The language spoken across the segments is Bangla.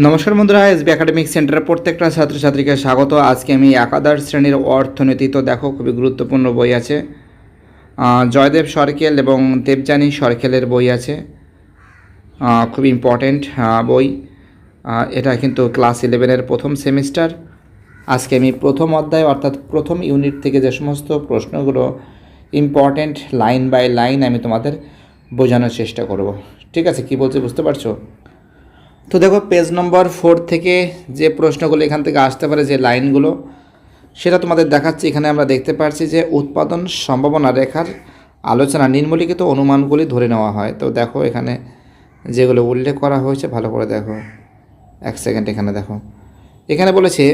নমস্কার বন্ধুরা, এসবি একাডেমিক সেন্টারের প্রত্যেকটা ছাত্রছাত্রীকে স্বাগত। আজকে আমি একাদশ শ্রেণির অর্থনীতি তো দেখো, খুবই গুরুত্বপূর্ণ বই আছে। জয়দেব সরকেল এবং দেবযানী সরকেলের বই আছে। খুব ইম্পর্ট্যান্ট বই। এটা কিন্তু ক্লাস ইলেভেনের প্রথম সেমিস্টার। আজকে আমি প্রথম অধ্যায়, অর্থাৎ প্রথম ইউনিট থেকে যে সমস্ত প্রশ্নগুলো ইম্পর্ট্যান্ট লাইন বাই লাইন আমি তোমাদের বোঝানোর চেষ্টা করব। ঠিক আছে, কি বলছি বুঝতে পারছ? তো দেখো পেজ নম্বর ফোর থেকে যে প্রশ্নগুলো এখান থেকে আসতে পারে, যে লাইনগুলো, সেটা তোমাদের দেখাচ্ছি। এখানে আমরা দেখতে পাচ্ছি যে উৎপাদন সম্ভাবনা রেখার আলোচনা, নিম্নলিখিত অনুমানগুলি ধরে নেওয়া হয়। তো দেখো, এখানে যেগুলো উল্লেখ করা হয়েছে, ভালো করে দেখো। এক সেকেন্ড এখানে দেখো। এখানে বলেছে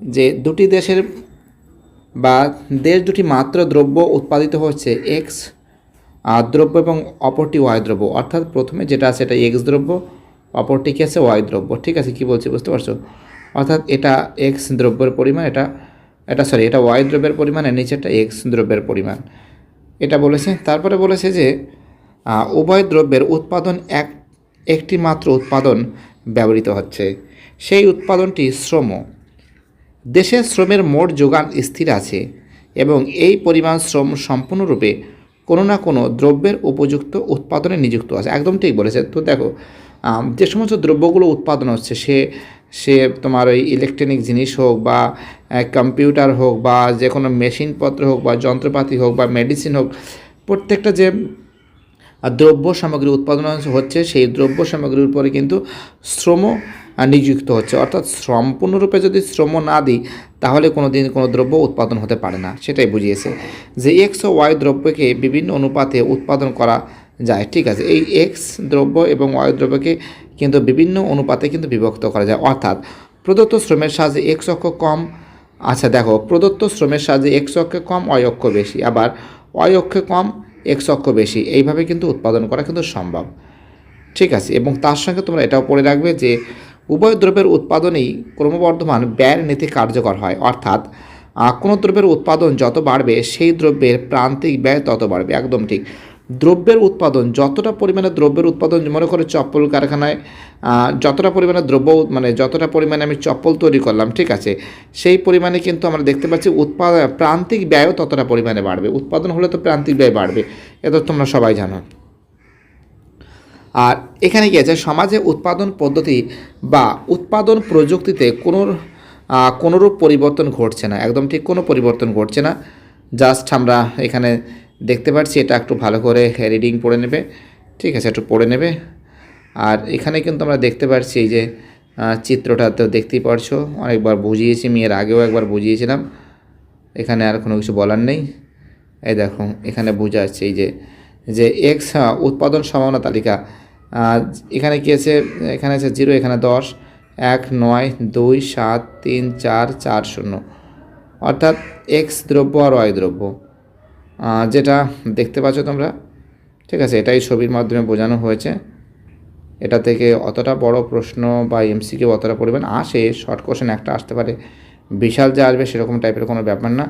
যে দুটি দেশের বা দেশ দুটি মাত্র দ্রব্য উৎপাদিত হচ্ছে এক্স দ্রব্য এবং অপরটি ওয়াই দ্রব্য। অর্থাৎ প্রথমে যেটা আছে, এটা এক্স দ্রব্য অপরটি কি আছে? ওয়াই দ্রব্য। ঠিক আছে, কি বলছি বুঝতে পারছ? অর্থাৎ এটা এক্স দ্রব্যের পরিমাণ, এটা এটা সরি এটা ওয়াই দ্রব্যের পরিমাণ আর নিচেরটা এক্স দ্রব্যের পরিমাণ। এটা বলেছে, তারপরে বলেছে যে উভয় দ্রব্যের উৎপাদন এক, একটি মাত্র উৎপাদন ব্যবহৃত হচ্ছে। সেই উৎপাদনটি শ্রম। দেশে শ্রমের মোট যোগান স্থির আছে এবং এই পরিমাণ শ্রম সম্পূর্ণরূপে কোনো না কোনো দ্রব্যের উপযুক্ত উৎপাদনে নিযুক্ত আছে। একদম ঠিক বলেছে। তো দেখো যে সমস্ত দ্রব্যগুলো উৎপাদন হচ্ছে, সে সে তোমার ওই ইলেকট্রনিক জিনিস হোক বা কম্পিউটার হোক বা যে কোনো মেশিনপত্র হোক বা যন্ত্রপাতি হোক বা মেডিসিন হোক, প্রত্যেকটা যে দ্রব্য সামগ্রী উৎপাদন হচ্ছে, সেই দ্রব্য সামগ্রীর উপরে কিন্তু শ্রম নিযুক্ত হচ্ছে। অর্থাৎ সম্পূর্ণরূপে যদি শ্রম না দিই, তাহলে কোনো দিন কোনো দ্রব্য উৎপাদন হতে পারে না। সেটাই বুঝিয়েছে যে এক্স ও ওয়াই দ্রব্যকে বিভিন্ন অনুপাতে উৎপাদন করা যায়, ঠিক আছে? এই এক্স দ্রব্য এবং ওয়াই দ্রব্যকে কিন্তু বিভিন্ন অনুপাতে কিন্তু বিভক্ত করা যায়। অর্থাৎ প্রদত্ত শ্রমের সাহায্যে এক্স অক্ষ কম আচ্ছা দেখো, প্রদত্ত শ্রমের সাহায্যে এক্স অক্ষে কম ওয়াই অক্ষ বেশি। আবার ওয়াই অক্ষে কম এক্স অক্ষ বেশি। এইভাবে কিন্তু উৎপাদন করা কিন্তু সম্ভব। ঠিক আছে? এবং তার সঙ্গে তোমরা এটাও পড়ে রাখবে যে উভয় দ্রব্যের উৎপাদনেই ক্রমবর্ধমান ব্যয়ের নীতি কার্যকর হয়। অর্থাৎ কোনো দ্রব্যের উৎপাদন যত বাড়বে, সেই দ্রব্যের প্রান্তিক ব্যয় তত বাড়বে। একদম ঠিক। দ্রব্যের উৎপাদন, যতটা পরিমাণে দ্রব্যের উৎপাদন মনে করে চপ্পল কারখানায় যতটা পরিমাণে দ্রব্য মানে যতটা পরিমাণে আমি চপ্পল তৈরি করলাম, ঠিক আছে? সেই পরিমাণে কিন্তু আমরা দেখতে পাচ্ছি উৎপাদন প্রান্তিক ব্যয়ও ততটা পরিমাণে বাড়বে। উৎপাদন হলে তো প্রান্তিক ব্যয় বাড়বে এটা তোমরা সবাই জানো। আর এখানে কি আছে? সমাজে উৎপাদন পদ্ধতি বা উৎপাদন প্রযুক্তিতে কোনো কোনোরূপ পরিবর্তন ঘটছে না। একদম ঠিক কোনো পরিবর্তন ঘটছে না। জাস্ট আমরা এখানে দেখতে পাচ্ছি এটা একটু ভালো করে রিডিং পড়ে নেবে। ঠিক আছে, একটু পড়ে নেবে। আর এখানে কিন্তু আমরা দেখতে পাচ্ছি এই যে চিত্রটা তো দেখতেই পারছ। অনেকবার বুঝিয়েছি আমি এর আগেও একবার বুঝিয়েছিলাম। এখানে আর কোনো কিছু বলার নেই। এই দেখো, এখানে বোঝা যাচ্ছে এই যে যে এক্স উৎপাদন সম্ভাবনা তালিকা। এখানে কী আছে? এখানে আছে জিরো, এখানে দশ। এক, নয়, দুই, সাত, তিন, চার চার, শূন্য। অর্থাৎ এক্স দ্রব্য আর ওয়াই দ্রব্য। যেটা দেখতে পাচ্ছ তোমরা, ঠিক আছে, এটাই ছবির মাধ্যমে বোঝানো হয়েছে। এটা থেকে অতটা বড় প্রশ্ন বা এমসিকিউ অতটা পরিমাণ আসে শর্ট কোশ্চেন একটা আসতে পারে। বিশাল যা আসবে সেরকম টাইপের কোনো ব্যাপার না।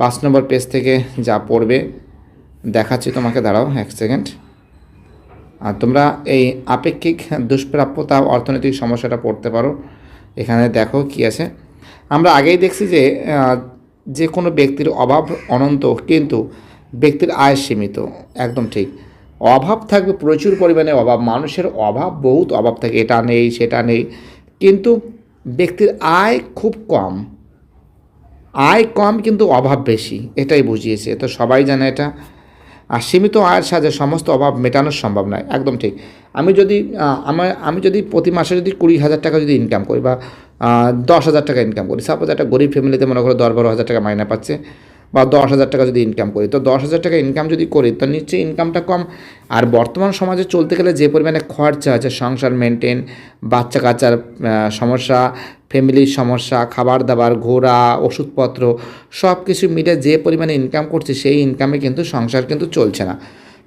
পাঁচ নম্বর পেজ থেকে যা পড়বে, দেখাচ্ছি তোমাকে, দাঁড়াও এক সেকেন্ড আর তোমরা এই আপেক্ষিক দুষ্প্রাপ্যতা অর্থনৈতিক সমস্যাটা পড়তে পারো। এখানে দেখো কি আছে। আমরা আগেই দেখছি যে যে কোনো ব্যক্তির অভাব অনন্ত, কিন্তু ব্যক্তির আয় সীমিত। একদম ঠিক। অভাব থাকবে প্রচুর পরিমাণে অভাব। মানুষের অভাব, বহুত অভাব থাকে। এটা নেই, সেটা নেই। কিন্তু ব্যক্তির আয় খুব কম। আয় কম কিন্তু অভাব বেশি। এটাই বুঝিয়েছে। তো সবাই জানে এটা। আর সীমিত আয়ের সাহায্যে সমস্ত অভাব মেটানো সম্ভব নয়। একদম ঠিক। আমি যদি আমার আমি যদি প্রতি মাসে যদি কুড়ি হাজার টাকা যদি ইনকাম করি বা দশ হাজার টাকা ইনকাম করি। সাপোজ একটা গরিব ফ্যামিলিতে মনে করো দশ বারো হাজার টাকা মাইনে পাচ্ছে বা দশ হাজার টাকা যদি ইনকাম করি, তো দশ হাজার টাকা ইনকাম যদি করি, তো নিশ্চয়ই ইনকামটা কম। আর বর্তমান সমাজে চলতে গেলে যে পরিমাণে খরচা আছে, সংসার মেনটেন বাচ্চা কাচ্চার সমস্যা ফ্যামিলির সমস্যা খাবার দাবার ঘোরা, ওষুধপত্র সব কিছু মিলে যে পরিমাণে ইনকাম করছে, সেই ইনকামে কিন্তু সংসার কিন্তু চলছে না।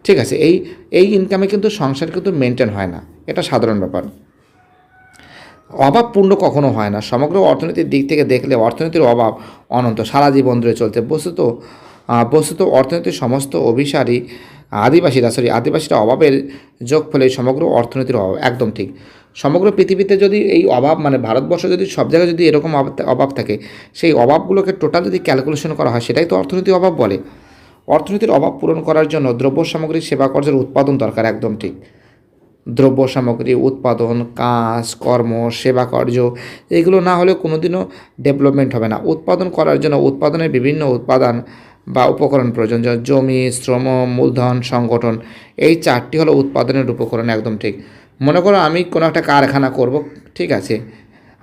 ঠিক আছে, এই এই ইনকামে কিন্তু সংসার কিন্তু মেনটেন হয় না। এটা সাধারণ ব্যাপার। অভাবপূর্ণ কখনো হয় না। সমগ্র অর্থনীতির দিক থেকে দেখলে অর্থনীতির অভাব অনন্ত। সারা জীবন ধরে চলছে। বস্তুত বস্তুত অর্থনীতির সমস্ত অভিসারী, আদিবাসীরা সরি আদিবাসীরা অভাবের যোগ ফলে সমগ্র অর্থনীতির অভাব, একদম ঠিক। সমগ্র পৃথিবীতে যদি এই অভাব মানে ভারতবর্ষ যদি সব জায়গায় যদি এরকম অভাব- থাকে, সেই অভাবগুলোকে টোটাল যদি ক্যালকুলেশন করা হয়, সেটাই তো অর্থনীতির অভাব বলে। অর্থনীতির অভাব পূরণ করার জন্য দ্রব্য সামগ্রী সেবা কার্যের উৎপাদন দরকার, একদম ঠিক। দ্রব্য সামগ্রী, উৎপাদন, কাজ, কর্ম, সেবা কার্য, এগুলো না হলে কোনোদিনও ডেভেলপমেন্ট হবে না। উৎপাদন করার জন্য উৎপাদনের বিভিন্ন উৎপাদন বা উপকরণ প্রয়োজন, যেমন জমি, শ্রম, মূলধন, সংগঠন, এই চারটি হলো উৎপাদনের উপকরণ একদম ঠিক। মনে করো আমি কোনো একটা কারখানা করব, ঠিক আছে?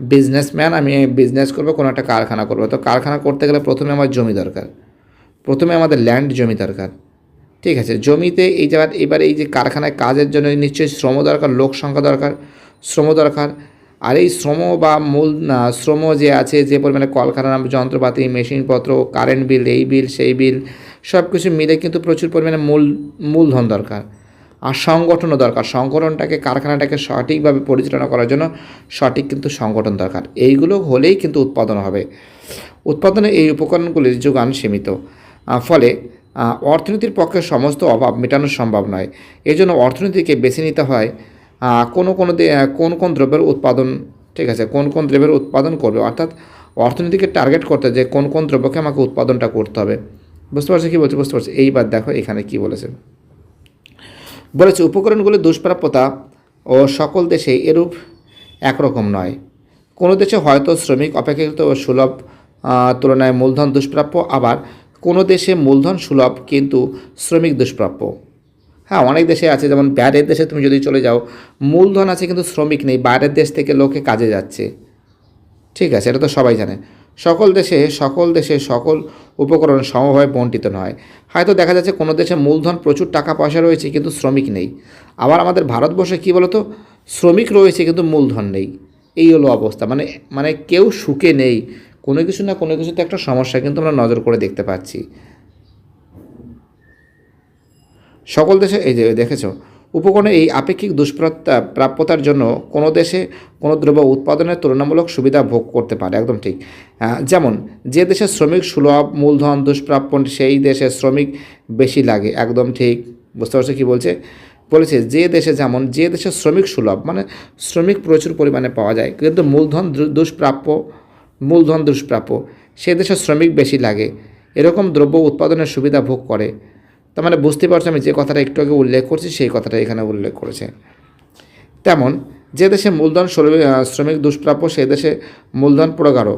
বিজনেসম্যান আমি বিজনেস করব, কোনো একটা কারখানা করব। তো কারখানা করতে গেলে প্রথমে আমার জমি দরকার। প্রথমে আমাদের ল্যান্ড জমি দরকার। ঠিক আছে, জমিতে এই জায়গায় এবার এই যে কারখানায় কাজের জন্য নিশ্চয়ই শ্রম দরকার, লোক সংখ্যা দরকার, শ্রম দরকার। আর এই শ্রম বা মূল শ্রম যে আছে, যে পরিমাণে কলকারখানা, যন্ত্রপাতি, মেশিনপত্র কারেন্ট বিল এই বিল সেই বিল সব কিছু মিলে কিন্তু প্রচুর পরিমাণে মূল, মূলধন দরকার। আর সংগঠনও দরকার। সংগঠনটাকে, কারখানাটাকে সঠিকভাবে পরিচালনা করার জন্য সঠিক কিন্তু সংগঠন দরকার। এইগুলো হলেই কিন্তু উৎপাদন হবে। উৎপাদনে এই উপকরণগুলির যোগান সীমিত। ফলে অর্থনীতির পক্ষে সমস্ত অভাব মেটানো সম্ভব নয়। এই জন্য অর্থনীতিকে বেছে নিতে হয় কোনো কোনো কোন কোন দ্রব্যের উৎপাদন, ঠিক আছে, কোন কোন দ্রব্যের উৎপাদন করবে, অর্থাৎ অর্থনীতিকে টার্গেট করতে যে কোন কোন দ্রব্যকে আমাকে উৎপাদনটা করতে হবে। বুঝতে পারছ কী বলছে? বুঝতে পারছি। এইবার দেখো এখানে কি বলেছে। বলেছে উপকরণগুলির দুষ্প্রাপ্যতা ও সকল দেশে এরূপ একরকম নয়। কোনো দেশে হয়তো শ্রমিক অপেক্ষাকৃত ও সুলভ তুলনায় মূলধন দুষ্প্রাপ্য, আবার কোনো দেশে মূলধন সুলভ কিন্তু শ্রমিক দুষ্প্রাপ্য। হ্যাঁ অনেক দেশে আছে, যেমন বাইরের দেশে তুমি যদি চলে যাও, মূলধন আছে কিন্তু শ্রমিক নেই, বাইরের দেশ থেকে লোকে কাজে যাচ্ছে। ঠিক আছে, এটা তো সবাই জানে। সকল দেশে সকল দেশে, সকল উপকরণ সমভাবে বন্টিত নয়। হয়তো দেখা যাচ্ছে কোনো দেশে মূলধন প্রচুর টাকা পয়সা রয়েছে কিন্তু শ্রমিক নেই। আবার আমাদের ভারতবর্ষে কী বলতো? শ্রমিক রয়েছে কিন্তু মূলধন নেই। এই হলো অবস্থা। মানে মানে কেউ সুখে নেই। কোনো কিছু না, কোনো কিছুতে একটা সমস্যা কিন্তু আমরা নজর করে দেখতে পাচ্ছি। সকল দেশে, এই যে দেখেছ, উপকরণে এই আপেক্ষিক দুষ্প্রাপ্যতা প্রাপ্যতার জন্য কোনো দেশে কোনো দ্রব্য উৎপাদনের তুলনামূলক সুবিধা ভোগ করতে পারে, একদম ঠিক। যেমন, যে দেশে শ্রমিক সুলভ, মূলধন দুষ্প্রাপ্য, সেই দেশে শ্রমিক বেশি লাগে, একদম ঠিক। বুঝতে পারছ কী বলছে? বলেছে, যে দেশে যেমন, যে দেশে শ্রমিক সুলভ মানে শ্রমিক প্রচুর পরিমাণে পাওয়া যায়, কিন্তু মূলধন দুষ্প্রাপ্য মূলধন দুষ্প্রাপ্য। সে দেশে শ্রমিক বেশি লাগে। এরকম দ্রব্য উৎপাদনের সুবিধা ভোগ করে। তার মানে বুঝতে পারছ আমি যে কথাটা একটু আগে উল্লেখ করছি, সেই কথাটা এখানে উল্লেখ করেছে। তেমন, যে দেশে মূলধন শ্রমিক দুষ্প্রাপ্য সেই দেশে মূলধন প্রগাঢ়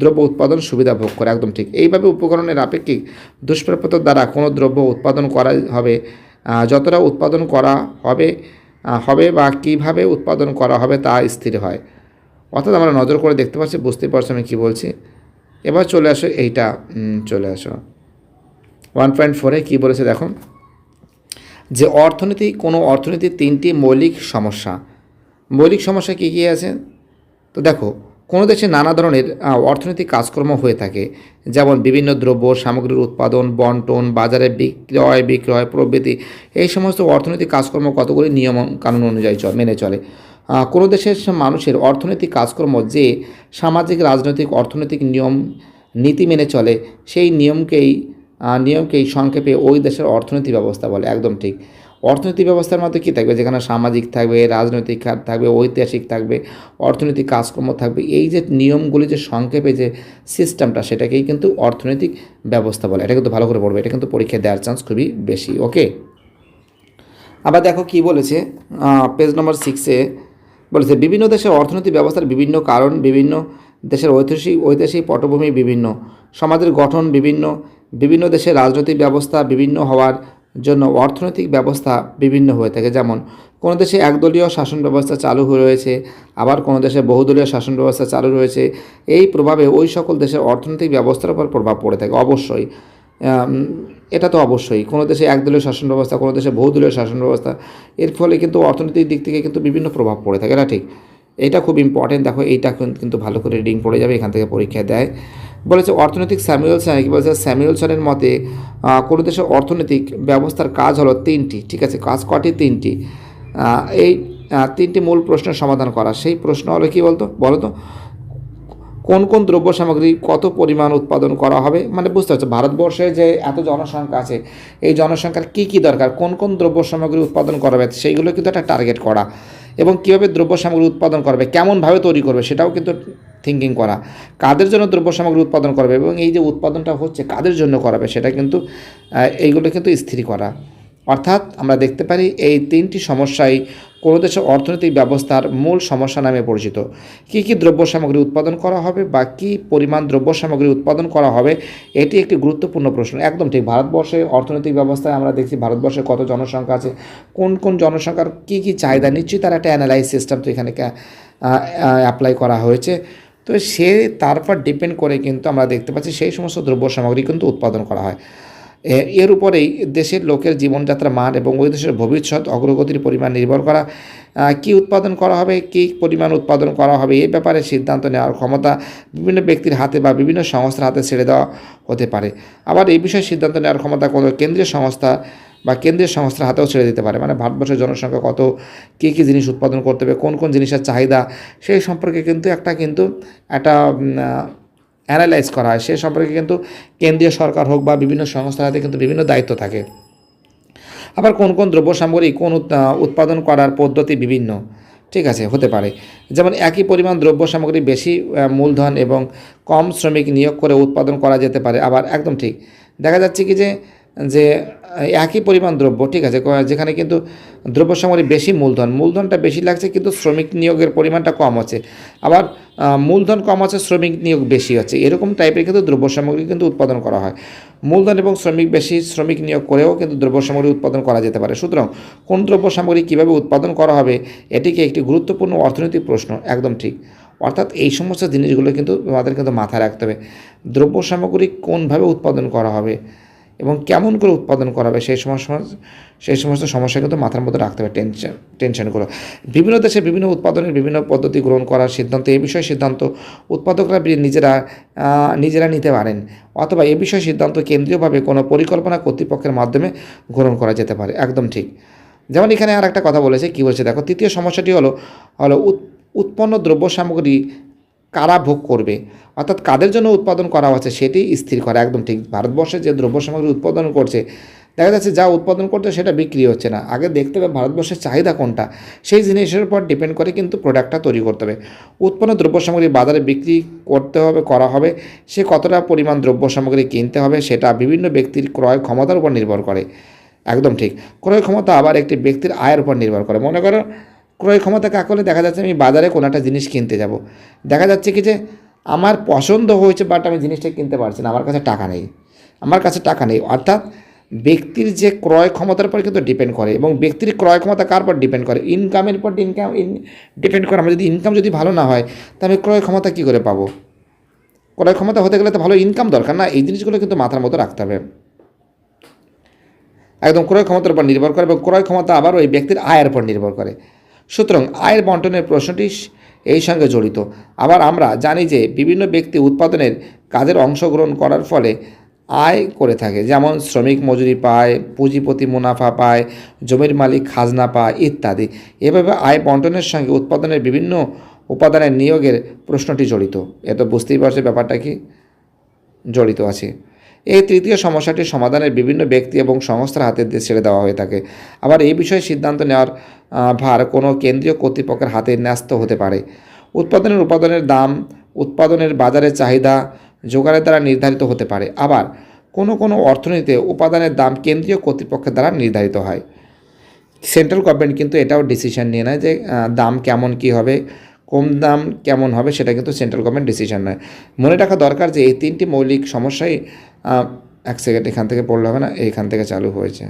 দ্রব্য উৎপাদন সুবিধা ভোগ করে। একদম ঠিক। এইভাবে উপকরণের আপেক্ষিক দুষ্প্রাপ্যতার দ্বারা কোনো দ্রব্য উৎপাদন করা হবে যতটা উৎপাদন করা হবে হবে বা কীভাবে উৎপাদন করা হবে তা স্থির হয়। অর্থাৎ আমরা নজর করে দেখতে পাচ্ছি বুঝতে পারছ আমি কী বলছি। এবার চলে আসো, এইটা চলে আসো। ওয়ান পয়েন্ট ফোরে কী বলেছে দেখো? যে অর্থনীতি, কোনো অর্থনীতির তিনটি মৌলিক সমস্যা। মৌলিক সমস্যা কী কী আছে? তো দেখো, কোনো দেশে নানা ধরনের অর্থনৈতিক কাজকর্ম হয়ে থাকে। যেমন বিভিন্ন দ্রব্য, সামগ্রীর উৎপাদন, বন্টন, বাজারে বিক্রয় বিক্রয় প্রভৃতি। এই সমস্ত অর্থনৈতিক কাজকর্ম কতগুলি নিয়ম, কানুন অনুযায়ী মেনে চলে। কোনো দেশের মানুষের অর্থনৈতিক কাজকর্ম যে সামাজিক, রাজনৈতিক, অর্থনৈতিক নিয়ম, নীতি মেনে চলে, সেই নিয়মকেই নিয়মকেই সংক্ষেপে ওই দেশের অর্থনৈতিক ব্যবস্থা বলে। একদম ঠিক। অর্থনৈতিক ব্যবস্থার মধ্যে কী থাকবে? যেখানে সামাজিক থাকবে, রাজনৈতিক খাত থাকবে, ঐতিহাসিক থাকবে, অর্থনৈতিক কাজকর্ম থাকবে, এই যে নিয়মগুলি যে সংক্ষেপে যে সিস্টেমটা সেটাকেই কিন্তু অর্থনৈতিক ব্যবস্থা বলে। এটা কিন্তু ভালো করে পড়বে। এটা কিন্তু পরীক্ষায় দেওয়ার চান্স খুবই বেশি। ওকে আবার দেখো কি বলেছে? পেজ নম্বর সিক্সে বলেছে, বিভিন্ন দেশের অর্থনৈতিক ব্যবস্থার বিভিন্ন কারণ, বিভিন্ন দেশের ঐতিহাসিক ঐতিহাসিক পটভূমি বিভিন্ন, সমাজের গঠন বিভিন্ন বিভিন্ন দেশের রাজনৈতিক ব্যবস্থা বিভিন্ন হওয়ার জন্য অর্থনৈতিক ব্যবস্থা বিভিন্ন হয়ে থাকে। যেমন, কোনো দেশে একদলীয় শাসন ব্যবস্থা চালু হয়ে রয়েছে, আবার কোনো দেশে বহুদলীয় শাসন ব্যবস্থা চালু রয়েছে। এই প্রভাবে ওই সকল দেশের অর্থনৈতিক ব্যবস্থার উপর প্রভাব পড়ে থাকে, অবশ্যই। এটা তো অবশ্যই। কোনো দেশে একদলীয় শাসন ব্যবস্থা, কোনো দেশে বহুদলীয় শাসন ব্যবস্থা, এর ফলে কিন্তু অর্থনৈতিক দিক থেকে কিন্তু বিভিন্ন প্রভাব পড়ে থাকে না ঠিক। এটা খুব ইম্পর্টেন্ট দেখো এইটা কিন্তু ভালো করে রিডিং পড়ে যাবে, এখান থেকে পরীক্ষা দেয়। বলেছে অর্থনৈতিক স্যামুয়েলসন কি বলেছে? স্যামুয়েলসনের মতে কোনো দেশের অর্থনৈতিক ব্যবস্থার কাজ হলো তিনটি, ঠিক আছে? কাজ কটি? তিনটি। এই তিনটি মূল প্রশ্নের সমাধান করা। সেই প্রশ্ন হলো কি বলতো? বলো তো কোন কোন দ্রব্য সামগ্রী কত পরিমাণ উৎপাদন করা হবে? মানে বুঝতে পারছ, ভারতবর্ষে যে এত জনসংখ্যা আছে, এই জনসংখ্যার কী কী দরকার? কোন কোন দ্রব্য সামগ্রী উৎপাদন করা হবে? সেইগুলো কিন্তু একটা টার্গেট করা। এবং কীভাবে দ্রব্য সামগ্রী উৎপাদন করবে কেমনভাবে তৈরি করবে? সেটাও কিন্তু থিঙ্কিং করা। কাদের জন্য দ্রব্য সামগ্রী উৎপাদন করবে এবং এই যে উৎপাদনটা হচ্ছে, কাদের জন্য করাবে সেটা কিন্তু এইগুলো কিন্তু স্থির করা। অর্থাৎ আমরা দেখতে পারি, এই তিনটি সমস্যাই কোনো দেশের অর্থনৈতিক ব্যবস্থার মূল সমস্যা নামে পরিচিত। কী কী দ্রব্য সামগ্রী উৎপাদন করা হবে বা কী পরিমাণ দ্রব্য সামগ্রী উৎপাদন করা হবে, এটি একটি গুরুত্বপূর্ণ প্রশ্ন। একদম ঠিক ভারতবর্ষের অর্থনৈতিক ব্যবস্থায় আমরা দেখছি ভারতবর্ষে কত জনসংখ্যা আছে, কোন কোন জনসংখ্যার কী কী চাহিদা নিশ্চয়ই তার একটা অ্যানালাইজ সিস্টেম তো এখানে অ্যাপ্লাই করা হয়েছে। তো সে তারপর ডিপেন্ড করে কিন্তু আমরা দেখতে পাচ্ছি সেই সমস্ত দ্রব্য সামগ্রী কিন্তু উৎপাদন করা হয়। এর উপরেই দেশের লোকের জীবনযাত্রার মান এবং ওই দেশের ভবিষ্যৎ অগ্রগতির পরিমাণ নির্ভর করা কী উৎপাদন করা হবে, কী পরিমাণ উৎপাদন করা হবে এই ব্যাপারে সিদ্ধান্ত নেওয়ার ক্ষমতা বিভিন্ন ব্যক্তির হাতে বা বিভিন্ন সংস্থার হাতে ছেড়ে দেওয়া হতে পারে। আবার এই বিষয়ে সিদ্ধান্ত নেওয়ার ক্ষমতা কোনো কেন্দ্রীয় সংস্থা বা কেন্দ্রীয় সংস্থার হাতেও ছেড়ে দিতে পারে। মানে ভারতবর্ষের জনসংখ্যা কত, কী কী জিনিস উৎপাদন করতে হবে, কোন কোন জিনিসের চাহিদা, সেই সম্পর্কে কিন্তু একটা কিন্তু একটা অ্যানালাইজ করা হয়। সে সম্পর্কে কিন্তু কেন্দ্রীয় সরকার হোক বা বিভিন্ন সংস্থার হাতে কিন্তু বিভিন্ন দায়িত্ব থাকে। আবার কোন কোন দ্রব্য সামগ্রী কোন উৎ- উৎপাদন করার পদ্ধতি বিভিন্ন, ঠিক আছে, হতে পারে। যেমন একই পরিমাণ দ্রব্য সামগ্রী বেশি মূলধন এবং কম শ্রমিক নিয়োগ করে উৎপাদন করা যেতে পারে, আবার একদম ঠিক। দেখা যাচ্ছে কি যে যে, একই পরিমাণ দ্রব্য, ঠিক আছে? যেখানে কিন্তু দ্রব্য সামগ্রী বেশি, মূলধন। মূলধনটা বেশি লাগছে, কিন্তু শ্রমিক নিয়োগের পরিমাণটা কম আছে। আবার মূলধন কম আছে, শ্রমিক নিয়োগ বেশি হচ্ছে এরকম টাইপের কিন্তু দ্রব্য সামগ্রী কিন্তু উৎপাদন করা হয়। মূলধন এবং শ্রমিক বেশি, শ্রমিক নিয়োগ করেও কিন্তু দ্রব্য সামগ্রী উৎপাদন করা যেতে পারে। সুতরাং, কোন দ্রব্য সামগ্রী কীভাবে উৎপাদন করা হবে, এটিকে একটি গুরুত্বপূর্ণ অর্থনৈতিক প্রশ্ন। একদম ঠিক। অর্থাৎ, এই সমস্ত জিনিসগুলো কিন্তু আমাদের কিন্তু মাথায় রাখতে হবে। দ্রব্য সামগ্রী কোনভাবে উৎপাদন করা হবে এবং কেমন করে উৎপাদন করা হবে সেই সমস্ত সেই সমস্ত সমস্যা কিন্তু মাথার মধ্যে রাখতে হবে, টেনশন, টেনশনগুলো। বিভিন্ন দেশে বিভিন্ন উৎপাদনের বিভিন্ন পদ্ধতি গ্রহণ করার সিদ্ধান্ত এই বিষয়ে সিদ্ধান্ত উৎপাদকরা নিজেরা নিজেরা নিতে পারেন অথবা এ বিষয়ে সিদ্ধান্ত কেন্দ্রীয়ভাবে কোনো পরিকল্পনা কর্তৃপক্ষের মাধ্যমে গ্রহণ করা যেতে পারে। একদম ঠিক। যেমন এখানে আর একটা কথা বলেছে, কী বলছে? দেখো, তৃতীয় সমস্যাটি হলো হলো উৎ- উৎপন্ন দ্রব্য সামগ্রী কারা ভোগ করবে? অর্থাৎ কাদের জন্য উৎপাদন করা হচ্ছে সেটি স্থির করা, একদম ঠিক। ভারতবর্ষে যে দ্রব্য সামগ্রী উৎপাদন করছে, দেখা যাচ্ছে যা উৎপাদন করছে সেটা বিক্রি হচ্ছে না। আগে দেখতে হবে ভারতবর্ষের চাহিদা কোনটা, সেই জিনিসের উপর ডিপেন্ড করে কিন্তু প্রোডাক্টটা তৈরি করতে হবে। উৎপন্ন দ্রব্য সামগ্রী বাজারে বিক্রি করতে হবে, করা হবে, সে কতটা পরিমাণ দ্রব্য সামগ্রী কিনতে হবে সেটা বিভিন্ন ব্যক্তির ক্রয় ক্ষমতার উপর নির্ভর করে। একদম ঠিক। ক্রয় ক্ষমতা আবার একটি ব্যক্তির আয়ের উপর নির্ভর করে। মনে করো ক্রয় ক্ষমতা কাকে হলে দেখা যাচ্ছে আমি বাজারে কোনো একটা জিনিস কিনতে যাব। দেখা যাচ্ছে কি যে আমার পছন্দ হয়েছে বাট আমি জিনিসটা কিনতে পারছি না। আমার কাছে টাকা নেই। আমার কাছে টাকা নেই। অর্থাৎ ব্যক্তির যে ক্রয় ক্ষমতার উপর কিন্তু ডিপেন্ড করে এবং ব্যক্তির ক্রয় ক্ষমতা কার উপর ডিপেন্ড করে? ইনকামের উপর ইনকাম ডিপেন্ড করে। আমার যদি ইনকাম যদি ভালো না হয় তাহলে আমি ক্রয় ক্ষমতা কী করে পাবো? ক্রয় ক্ষমতা হতে গেলে তো ভালো ইনকাম দরকার না। এই জিনিসগুলো কিন্তু মাথার মতো রাখতে হবে। একদম ক্রয় ক্ষমতার উপর নির্ভর করে এবং ক্রয় ক্ষমতা আবার ওই ব্যক্তির আয়ের উপর নির্ভর করে। সুতরাং আয়ের বন্টনের প্রশ্নটি এই সঙ্গে জড়িত। আবার আমরা জানি যে বিভিন্ন ব্যক্তি উৎপাদনের কাজের অংশগ্রহণ করার ফলে আয় করে থাকে, যেমন শ্রমিক মজুরি পায়, পুঁজিপতি মুনাফা পায়, জমির মালিক খাজনা পায় ইত্যাদি। এভাবে আয় বন্টনের সঙ্গে উৎপাদনের বিভিন্ন উপাদানের নিয়োগের প্রশ্নটি জড়িত। এ তো বুঝতেই পারছে ব্যাপারটা কি? জড়িত আছে। এই তৃতীয় সমস্যাটি সমাধানের বিভিন্ন ব্যক্তি এবং সংস্থার হাতে ছেড়ে দেওয়া হয়ে থাকে। আবার এই বিষয়ে সিদ্ধান্ত নেওয়ার ভার কোনো কেন্দ্রীয় কর্তৃপক্ষের হাতে ন্যস্ত হতে পারে। উৎপাদনের উৎপাদনের দাম, উৎপাদনের বাজারের চাহিদা, জোগাড়ের দ্বারা নির্ধারিত হতে পারে। আবার কোনো কোনো অর্থনীতিতে উপাদানের দাম কেন্দ্রীয় কর্তৃপক্ষের দ্বারা নির্ধারিত হয়। সেন্ট্রাল গভর্নমেন্ট কিন্তু এটাও ডিসিশন নিয়ে নেয় যে দাম কেমন কি হবে কম দাম কেমন হবে সেটা কিন্তু সেন্ট্রাল গভর্নমেন্ট ডিসিশন নেয়। মনে রাখা দরকার যে, এই তিনটি মৌলিক সমস্যাই এক সেকেন্ড এখান থেকে পড়লে হবে না, এইখান থেকে চালু হয়েছে।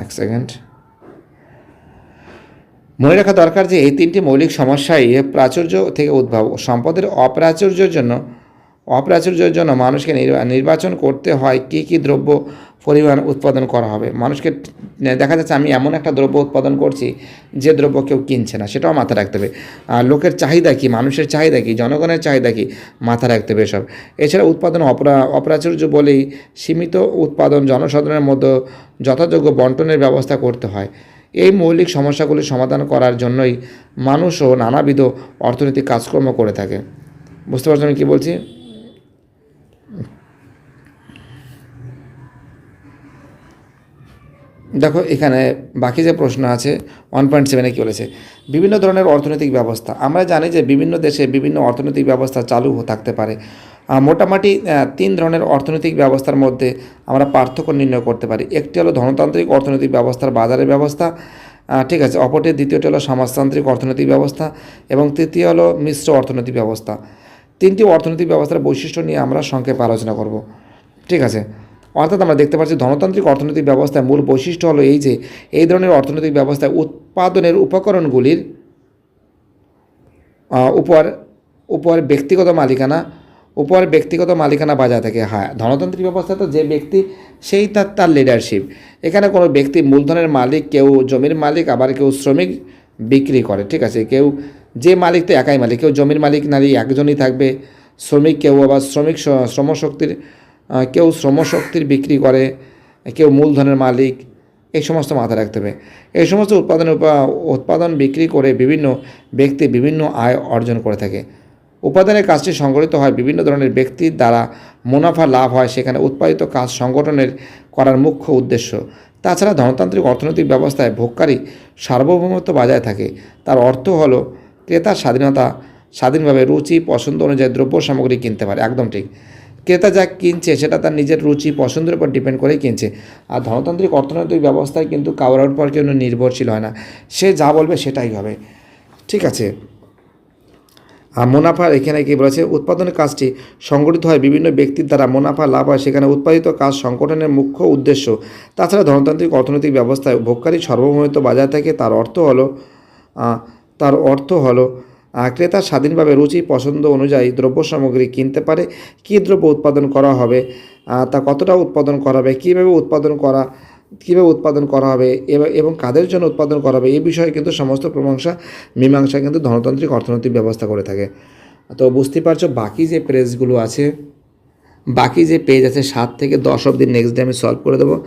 এক সেকেন্ড মনে রাখা দরকার যে এই তিনটি মৌলিক সমস্যাই প্রাচুর্য থেকে উদ্ভব। সম্পদের অপ্রাচুর্যর জন্য অপ্রাচুর্যের জন্য মানুষকে নির্বা- নির্বাচন করতে হয় কী কী দ্রব্য পরিমাণ উৎপাদন করা হবে। মানুষকে দেখা যাচ্ছে আমি এমন একটা দ্রব্য উৎপাদন করছি, যে দ্রব্য কেউ কিনছে না, সেটাও মাথায় রাখতে হবে। আর লোকের চাহিদা কী, মানুষের চাহিদা কী, জনগণের চাহিদা কী মাথায় রাখতে হবে সব এছাড়া উৎপাদন অপরা, অপ্রাচুর্য বলেই সীমিত উৎপাদন জনসাধারণের মধ্যে যথাযোগ্য বন্টনের ব্যবস্থা করতে হয়। এই মৌলিক সমস্যাগুলি সমাধান করার জন্যই মানুষও নানাবিধ অর্থনৈতিক কাজকর্ম করে থাকে। বুঝতে পারছ আমি কী বলছি? দেখো, এখানে বাকি যে প্রশ্ন আছে ওয়ান পয়েন্ট সেভেনে কী বলেছে? বিভিন্ন ধরনের অর্থনৈতিক ব্যবস্থা। আমরা জানি যে বিভিন্ন দেশে বিভিন্ন অর্থনৈতিক ব্যবস্থা চালু থাকতে পারে। মোটামুটি তিন ধরনের অর্থনৈতিক ব্যবস্থার মধ্যে আমরা পার্থক্য নির্ণয় করতে পারি। একটি হলো ধনতান্ত্রিক অর্থনৈতিক ব্যবস্থার বাজারের ব্যবস্থা। ঠিক আছে। অপরটি, দ্বিতীয়টি হলো সমাজতান্ত্রিক অর্থনৈতিক ব্যবস্থা। এবং তৃতীয় হলো মিশ্র অর্থনৈতিক ব্যবস্থা। তিনটি অর্থনৈতিক ব্যবস্থার বৈশিষ্ট্য নিয়ে আমরা সংক্ষেপে আলোচনা করব। ঠিক আছে। অর্থাৎ আমরা দেখতে পাচ্ছি ধনতান্ত্রিক অর্থনৈতিক ব্যবস্থার মূল বৈশিষ্ট্য হলো এই যে, এই ধরনের অর্থনৈতিক ব্যবস্থায় উৎপাদনের উপকরণগুলির উপর উপর ব্যক্তিগত মালিকানা, উপর ব্যক্তিগত মালিকানা বাজার থাকে হ্যাঁ ধনতান্ত্রিক ব্যবস্থা তো যে ব্যক্তি, সেই তার তার লিডারশিপ এখানে কোনো ব্যক্তি মূলধনের মালিক, কেউ জমির মালিক, আবার কেউ শ্রমিক বিক্রি করে, ঠিক আছে? কেউ যে মালিক তো একাই মালিক, কেউ জমির মালিক, নারী একজনই থাকবে, শ্রমিক কেউ, আবার শ্রমিক শ্রমশক্তির কেউ শ্রমশক্তির বিক্রি করে, কেউ মূলধনের মালিক, এই সমস্ত মাথায় রাখতে হবে। এই সমস্ত উৎপাদন উৎপাদন বিক্রি করে বিভিন্ন ব্যক্তি বিভিন্ন আয় অর্জন করে থাকে। উপাদানের কাজটি সংগঠিত হয় বিভিন্ন ধরনের ব্যক্তির দ্বারা মুনাফা লাভ হয়, সেখানে উৎপাদিত কাজ সংগঠনের করার মুখ্য উদ্দেশ্য। তাছাড়া ধনতান্ত্রিক অর্থনৈতিক ব্যবস্থায় ভোগকারী সার্বভৌমত্ব বজায় থাকে। তার অর্থ হলো ক্রেতার স্বাধীনতা, স্বাধীনভাবে রুচি, পছন্দ অনুযায়ী দ্রব্য সামগ্রী কিনতে পারে। একদম ঠিক। ক্রেতা যা কিনছে, সেটা তার নিজের রুচি, পছন্দের উপর ডিপেন্ড করেই কিনছে। আর ধনতান্ত্রিক অর্থনৈতিক ব্যবস্থায় কিন্তু কারোর উপর কেউ নির্ভরশীল হয় না। সে যা বলবে সেটাই হবে। ঠিক আছে? আর মুনাফার এখানে কি বলেছে? উৎপাদনের কাজটি সংগঠিত হয় বিভিন্ন ব্যক্তির দ্বারা। মুনাফা লাভ হয় সেখানে উৎপাদিত কাজ সংগঠনের মুখ্য উদ্দেশ্য। তাছাড়া ধনতান্ত্রিক অর্থনৈতিক ব্যবস্থায় ভোগকারী সর্বভৌমিত্ব বাজার থাকে তার অর্থ হলো তার অর্থ হলো ক্রেতা স্বাধীনভাবে রুচি, পছন্দ অনুযায়ী দ্রব্য সামগ্রী কিনতে পারে। কী দ্রব্য উৎপাদন করা হবে? তা কতটা উৎপাদন করা হবে? কীভাবে উৎপাদন করা, কীভাবে উৎপাদন করা হবে? এবা- কাদের জন্য উৎপাদন করা হবে? এই বিষয়ে কিন্তু সমস্ত প্রমাংসা মীমাংসা কিন্তু ধনতান্ত্রিক অর্থনৈতিক ব্যবস্থা করে থাকে। তো বুঝতে পারছ, বাকি যে পেজগুলো আছে, বাকি যে পেজ আছে, সাত থেকে দশ অবধি নেক্সট ডে আমি সলভ করে দেবো।